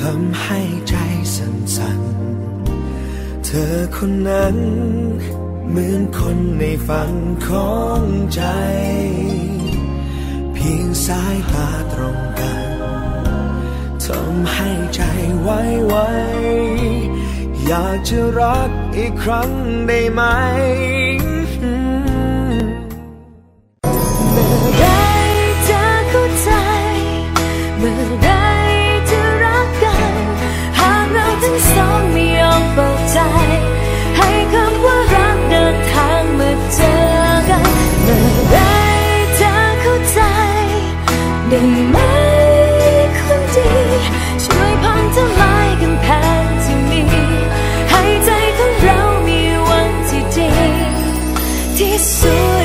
ทำให้ใจสั่นๆ เธอคนนั้น เหมือนคนในฝันของใจ เพียงสายตาตรงกันทำให้ใจไว้ไวอยากจะรักอีกครั้งได้ไหม สองไม่ยอมเปิดใจ ให้คำว่ารักเดินทางมาเจอกันเมื่อไรจะเข้าใจได้ไหมคนดี ช่วยพังทลายกำแพงที่มี ให้ใจของเรามีวันที่ดีที่สว